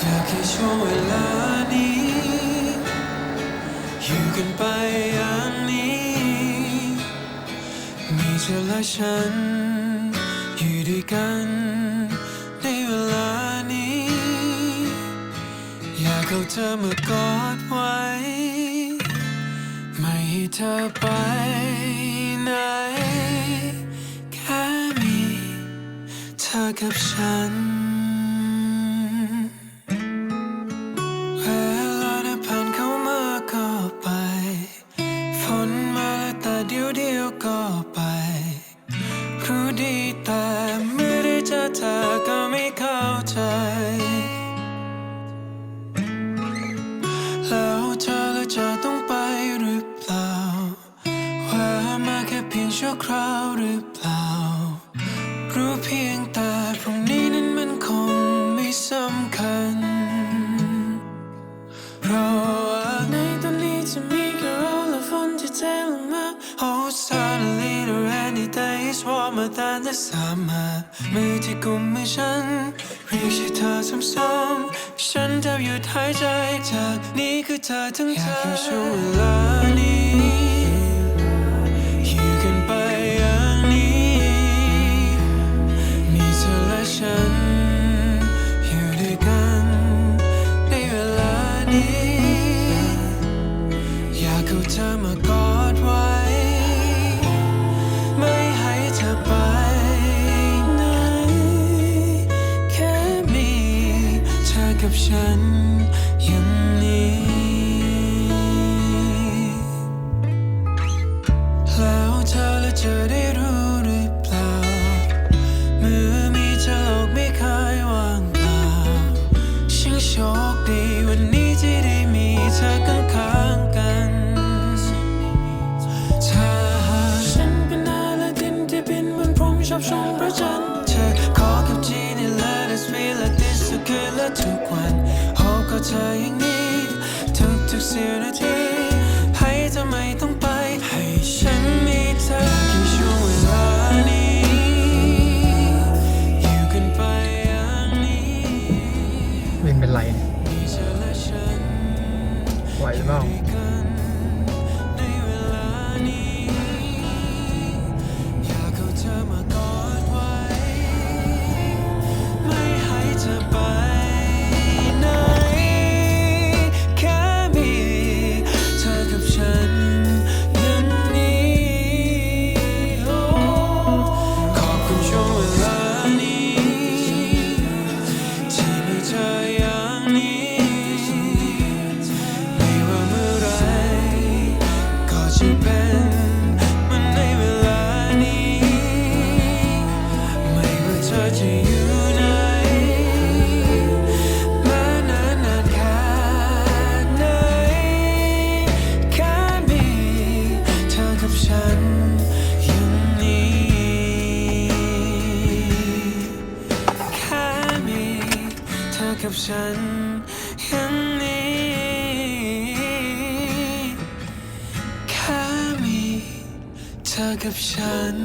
อยากให้ช่วงเวลานี้ อยู่กันไปอย่างนี้ มีเธอและฉัน อยู่ด้วยกัน ในเวลานี้ อยากเอาเธอมากอดไว้ ไม่ให้เธอไป อกับฉัน เวลาได้ผ่านเข้ามาก็ไป ฝนมาแล้วแต่เดียวเดียวก็ไป รู้ดีแต่เมื่อได้เจอเธอก็ไม่เข้าใจ แล้วเธอและจะต้องไปหรือเปล่าแวะมาแค่เพียงชั่วคราวหรือเปล่า รู้เพียง is warmer than the summer มือที่กุมมือฉัน เรียกชื่อเธอซ้ำๆฉันแทบหยุดหายใจจากนี้คือเธอทั้งเธออยากให้ช่วงเวลานี้ กับฉันอย่างนี้ อ้ก็เธออย่างนี้ ทุกทุกๆสิบนาทีให้เธอไม่ต้องไป ให้ฉันมีเธอแค่ช่วงเวลานี้ อยู่กันไปอย่างนี้วินเป็นไรเนี่ยมีเธอและฉันไหวหรือเปล่า ด้วยกันใน ฉันอย่างนี้แค่มีเธอกับฉัน